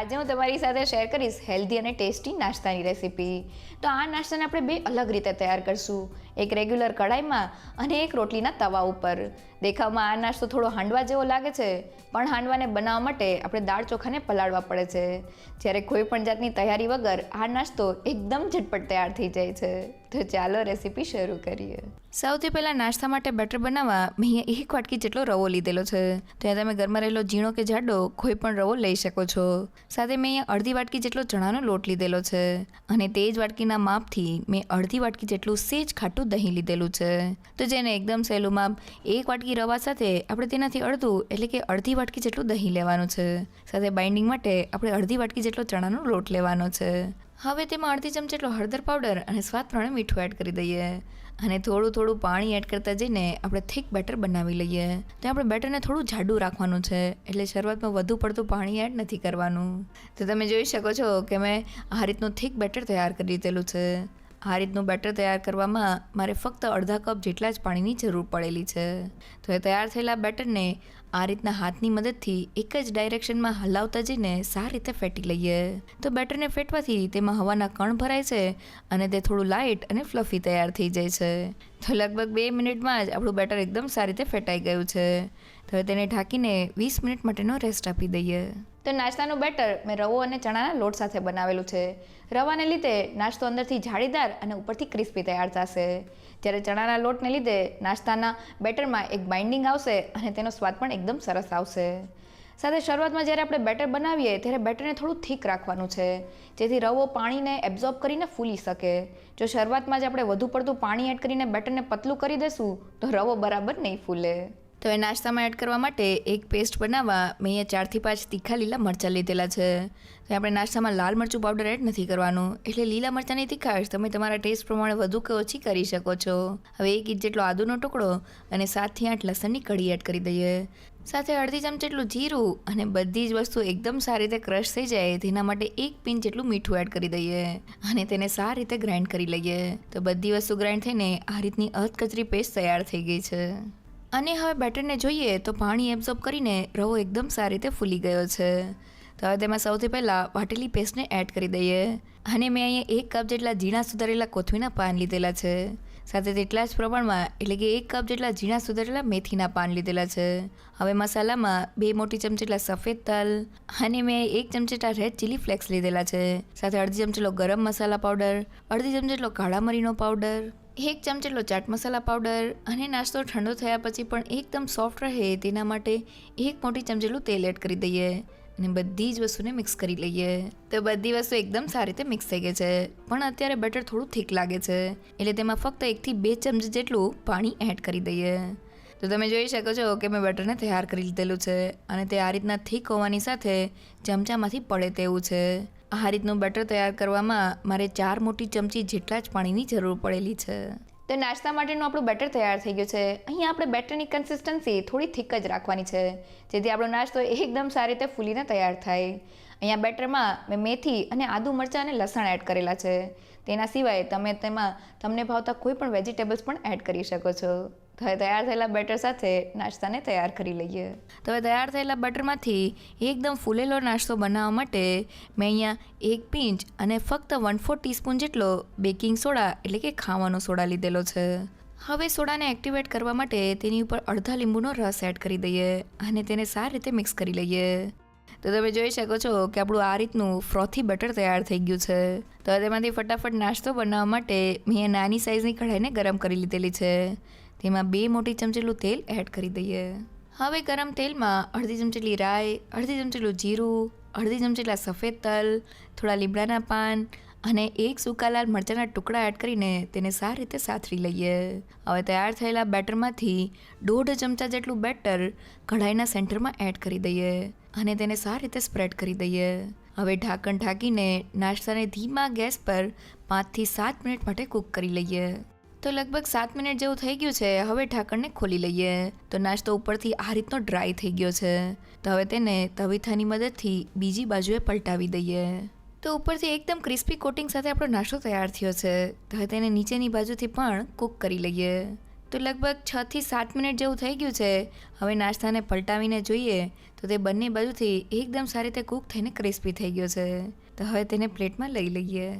આજે હું તમારી સાથે શેર કરીશ હેલ્ધી અને ટેસ્ટી નાસ્તાની રેસીપી. તો આ નાસ્તાને આપણે બે અલગ રીતે તૈયાર કરશું. એક રેગ્યુલર કઢાઈમાં અને એક રોટલીના તવા ઉપર. દેખાવમાં આ નાસ્તો થોડો હાંડવા જેવો લાગે છે, પણ હાંડવાને બનાવવા માટે આપણે દાળ ચોખાને પલાળવા પડે છે. જ્યારે કોઈ પણ જાતની તૈયારી વગર આ નાસ્તો એકદમ ઝટપટ તૈયાર થઈ જાય છે. તો ચાલો રેસીપી શરૂ કરીએ. સૌથી પહેલાં નાસ્તા માટે બેટર બનાવવા મેં અહીંયા એક વાટકી જેટલો રવો લીધેલો છે. ત્યાં તમે ઘરમાં રહેલો ઝીણો કે જાડો કોઈ પણ રવો લઈ શકો છો. સાથે મેં અહીંયા અડધી વાટકી જેટલો ચણાનો લોટ લીધેલો છે. અને તે જ વાટકીના માપથી મેં અડધી વાટકી જેટલું સેજ ખાટું દહીં લીધેલું છે. તો જેને એકદમ સહેલું માપ એક વાટકી રવા સાથે આપણે તેનાથી અડધું, એટલે કે અડધી વાટકી જેટલું દહીં લેવાનું છે. સાથે બાઇન્ડિંગ માટે આપણે અડધી વાટકી જેટલો ચણાનો લોટ લેવાનો છે. હવે તેમાં અડધી ચમચી જેટલો હળદર પાવડર અને સ્વાદ પ્રમાણે મીઠું એડ કરી દઈએ. અને થોડું થોડું પાણી એડ કરતા જઈને આપણે થીક બેટર બનાવી લઈએ. તો આપણે બેટરને થોડું જાડું રાખવાનું છે, એટલે શરૂઆતમાં વધુ પડતું પાણી એડ નથી કરવાનું. તો તમે જોઈ શકો છો કે મેં આ રીતનું થીક બેટર તૈયાર કરી દીધેલું છે. આ રીતનું બેટર તૈયાર કરવામાં મારે ફક્ત અડધા કપ જેટલા જ પાણીની જરૂર પડેલી છે. તો એ તૈયાર થયેલા બેટરને આ રીતના હાથની મદદથી એક જ ડાયરેક્શનમાં હલાવતા જઈને સારી રીતે ફેટી લઈએ. તો બેટરને ફેટવાથી તેમાં હવાના કણ ભરાય છે અને તે થોડું લાઇટ અને ફ્લફી તૈયાર થઈ જાય છે. તો લગભગ બે મિનિટમાં જ આપણું બેટર એકદમ સારી રીતે ફેટાઈ ગયું છે. તો તેને ઢાંકીને વીસ મિનિટ માટેનો રેસ્ટ આપી દઈએ. તો નાસ્તાનું બેટર. મેં રવો અને ચણાના લોટ સાથે બનાવેલું છે. રવાને લીધે નાસ્તો અંદરથી જાળીદાર અને ઉપરથી ક્રિસ્પી તૈયાર થશે. જ્યારે ચણાના લોટને લીધે નાસ્તાના બેટરમાં એક બાઇન્ડિંગ આવશે અને તેનો સ્વાદ પણ એકદમ સરસ આવશે. સાથે શરૂઆતમાં જ્યારે આપણે બેટર બનાવીએ ત્યારે બેટરને થોડું થીક રાખવાનું છે. જેથી રવો પાણીને એબ્ઝોર્બ કરીને ફૂલી શકે. જો શરૂઆતમાં જ આપણે વધુ પડતું પાણી એડ કરીને બેટરને પતલું કરી દેશું, તો રવો બરાબર નહીં ફૂલે. તો એ નાસ્તામાં એડ કરવા માટે એક પેસ્ટ બનાવવા મેં અહીંયા ચારથી પાંચ તીખા લીલા મરચાં લીધેલા છે. તો આપણે નાસ્તામાં લાલ મરચું પાવડર એડ નથી કરવાનું. એટલે લીલા મરચાંની તીખાશ. તમે તમારા ટેસ્ટ પ્રમાણે વધુ કે ઓછી કરી શકો છો. હવે એક ઇંચ જેટલો આદુનો ટુકડો અને સાતથી આઠ લસણની કઢી એડ કરી દઈએ. સાથે અડધી ચમચી જેટલું જીરું અને બધી જ વસ્તુ એકદમ સારી રીતે ક્રશ થઈ જાય તેના માટે એક પિંચ જેટલું મીઠું એડ કરી દઈએ અને તેને સારી રીતે ગ્રાઇન્ડ કરી લઈએ. તો બધી વસ્તુ ગ્રાઇન્ડ થઈને આ રીતની અધકચરી પેસ્ટ તૈયાર થઈ ગઈ છે. અને હવે બેટરને જોઈએ તો પાણી એબ્ઝોર્બ કરીને રવો એકદમ સારી રીતે ફૂલી ગયો છે. તો હવે તેમાં સૌથી પહેલાં વાટેલી પેસ્ટને એડ કરી દઈએ. અને મેં અહીંયા એક કપ જેટલા ઝીણા સુધારેલા કોથમીના પાન લીધેલા છે. સાથે તેટલા જ પ્રમાણમાં, એટલે કે એક કપ જેટલા ઝીણા સુધારેલા મેથીના પાન લીધેલા છે. હવે મસાલામાં બે મોટી ચમચી જેટલા સફેદ તલ અને મેં એક ચમચી રેડ ચીલી ફ્લેક્સ લીધેલા છે. સાથે અડધી ચમચેટલો ગરમ મસાલા પાવડર અડધી ચમચી જેટલો કાળા મરીનો પાવડર એક ચમચેલો ચાટ મસાલા પાવડર અને નાસ્તો ઠંડો થયા પછી પણ એકદમ સોફ્ટ રહે તેના માટે એક મોટી ચમચેલું તેલ એડ કરી દઈએ અને બધી જ વસ્તુને મિક્સ કરી લઈએ. તો બધી વસ્તુ એકદમ સારી રીતે મિક્સ થઈ ગઈ છે. પણ અત્યારે બટર થોડું થીક લાગે છે. એટલે તેમાં ફક્ત એકથી બે ચમચી જેટલું પાણી એડ કરી દઈએ. તો તમે જોઈ શકો છો કે મેં બટરને તૈયાર કરી લીધેલું છે અને તે આ રીતના થીક હોવાની સાથે ચમચામાંથી પડે તેવું છે. આ રીતનું બેટર તૈયાર કરવામાં મારે ચાર મોટી ચમચી જેટલા જ પાણીની જરૂર પડેલી છે. તો નાસ્તા માટેનું આપણું બેટર તૈયાર થઈ ગયું છે. અહીંયા આપણે બેટરની કન્સિસ્ટન્સી થોડી થીક જ રાખવાની છે. જેથી આપણો નાસ્તો એકદમ સારી રીતે ફૂલીને તૈયાર થાય. અહીંયા બેટરમાં મેં મેથી અને આદુ મરચાં અને લસણ એડ કરેલા છે. તેના સિવાય તમે તેમાં, તમને ભાવતા કોઈ પણ વેજીટેબલ્સ પણ એડ કરી શકો છો. તો હવે તૈયાર થયેલા બેટર સાથે નાસ્તાને તૈયાર કરી લઈએ. તો હવે તૈયાર થયેલા બટરમાંથી એકદમ ફૂલેલો નાસ્તો બનાવવા માટે મેં અહીંયા એક પિંચ અને ફક્ત વન ફોર ટીસ્પૂન જેટલો બેકિંગ સોડા, એટલે કે ખાવાનો સોડા લીધેલો છે. હવે સોડાને એક્ટિવેટ કરવા માટે તેની ઉપર અડધા લીંબુનો રસ એડ કરી દઈએ અને તેને સારી રીતે મિક્સ કરી લઈએ. તો તમે જોઈ શકો છો કે આપણું આ રીતનું ફ્રોથી બટર તૈયાર થઈ ગયું છે. તો તેમાંથી ફટાફટ નાસ્તો બનાવવા માટે મેં નાની સાઇઝની કઢાઈને ગરમ કરી લીધેલી છે. તેમાં બે મોટી ચમચેલું તેલ એડ કરી દઈએ. હવે ગરમ તેલમાં અડધી ચમચેલી રાઈ, અડધી ચમચેલું જીરું, અડધી ચમચેલા સફેદ તલ, થોડા લીમડાના પાન અને એક સૂકા લાલ મરચાંના ટુકડા એડ કરીને તેને સારી રીતે સાથરી લઈએ. હવે તૈયાર થયેલા બેટરમાંથી દોઢ ચમચા જેટલું બેટર કઢાઈના સેન્ટરમાં એડ કરી દઈએ અને તેને સારી રીતે સ્પ્રેડ કરી દઈએ. હવે ઢાંકણ ઢાંકીને નાસ્તાને ધીમા ગેસ પર પાંચથી સાત મિનિટ માટે કૂક કરી લઈએ. તો લગભગ સાત મિનિટ જેવું થઈ ગયું છે. હવે ઢાંકણને ખોલી લઈએ. તો નાસ્તો ઉપરથી આ રીતનો ડ્રાય થઈ ગયો છે. તો હવે તેને તવીથાની મદદથી બીજી બાજુએ પલટાવી દઈએ. તો ઉપરથી એકદમ ક્રિસ્પી કોટિંગ સાથે આપણો નાસ્તો તૈયાર થયો છે. તો હવે તેને નીચેની બાજુથી પણ કૂક કરી લઈએ. તો લગભગ છથી સાત મિનિટ જેવું થઈ ગયું છે. હવે નાસ્તાને પલટાવીને જોઈએ. તો તે બંને બાજુથી એકદમ સારી રીતે કૂક થઈને ક્રિસ્પી થઈ ગયો છે. તો હવે તેને પ્લેટમાં લઈ લઈએ.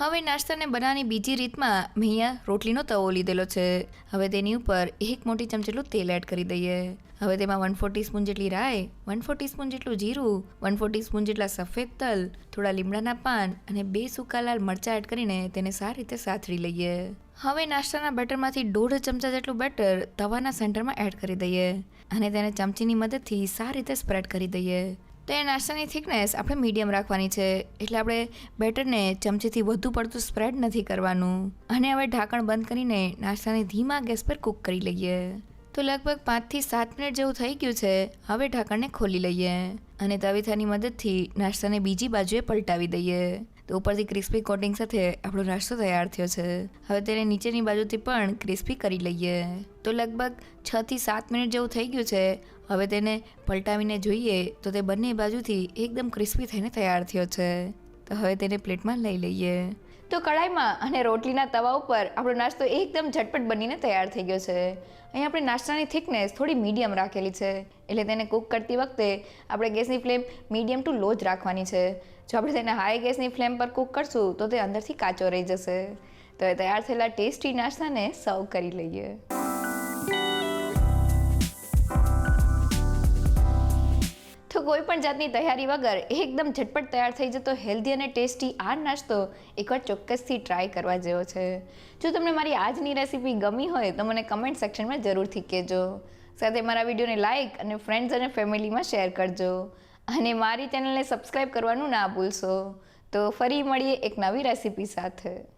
હવે નાસ્તાને બનાવવાની બીજી રીતમાં મેં રોટલીનો તવો લીધેલો છે. હવે તેની ઉપર એક મોટી ચમચી જેટલું તેલ એડ કરી દઈએ. હવે તેમાં વન ફોર્ટી સ્પૂન જેટલી રાઈ વન ફોર્ટી સ્પૂન જેટલું જીરું વન ફોર્ટી સ્પૂન જેટલા સફેદ તલ, થોડા લીમડાના પાન અને બે સૂકા લાલ મરચાં એડ કરીને તેને સારી રીતે સાતરી લઈએ. હવે નાસ્તાના બેટરમાંથી દોઢ ચમચા જેટલું બેટર તવાના સેન્ટરમાં એડ કરી દઈએ અને તેને ચમચીની મદદથી સારી રીતે સ્પ્રેડ કરી દઈએ. તો એ નાસ્તાની થિકનેસ આપણે મીડિયમ રાખવાની છે. એટલે આપણે બેટરને ચમચીથી વધુ પડતું સ્પ્રેડ નથી કરવાનું. અને હવે ઢાંકણ બંધ કરીને નાસ્તાને ધીમા ગેસ પર કૂક કરી લઈએ. તો લગભગ પાંચથી સાત મિનિટ જેવું થઈ ગયું છે. હવે ઢાંકણને ખોલી લઈએ. અને તવીથાની મદદથી નાસ્તાને બીજી બાજુએ પલટાવી દઈએ. તો ઉપરથી ક્રિસ્પી કોટિંગ સાથે આપણો નાસ્તો તૈયાર થયો છે. હવે તેને નીચેની બાજુથી પણ ક્રિસ્પી કરી લઈએ. તો લગભગ છ થી સાત મિનિટ જેવું થઈ ગયું છે. હવે તેને પલટાવીને જોઈએ તો તે બંને બાજુથી એકદમ ક્રિસ્પી થઈને તૈયાર થયો છે. તો હવે તેને પ્લેટમાં લઈ લઈએ. તો કડાઈમાં અને રોટલીના તવા ઉપર આપણો નાસ્તો એકદમ ઝટપટ બનીને તૈયાર થઈ ગયો છે. અહીં આપણે નાસ્તાની થિકનેસ થોડી મીડિયમ રાખેલી છે. એટલે તેને કૂક કરતી વખતે આપણે ગેસની ફ્લેમ મીડિયમ ટુ લો જ રાખવાની છે. જો આપણે તેને હાઈ ગેસની ફ્લેમ પર કૂક કરશું, તો તે અંદરથી કાચો રહી જશે. તો એ તૈયાર થયેલા ટેસ્ટી નાસ્તાને સર્વ કરી લઈએ. તો કોઈ પણ જાતની તૈયારી વગર એકદમ ઝટપટ તૈયાર થઈ જતો હેલ્ધી અને ટેસ્ટી આ નાસ્તો એકવાર ચોક્કસથી ટ્રાય કરવા જેવો છે. જો તમને મારી આજની રેસીપી ગમી હોય, તો મને કમેન્ટ સેક્શનમાં જરૂરથી કહેજો. સાથે મારા વિડીયોને લાઇક અને ફ્રેન્ડ્સ અને ફેમિલીમાં શેર કરજો. અને મારી ચેનલને સબસ્ક્રાઈબ કરવાનું ના ભૂલશો. તો ફરી મળીએ એક નવી રેસીપી સાથે.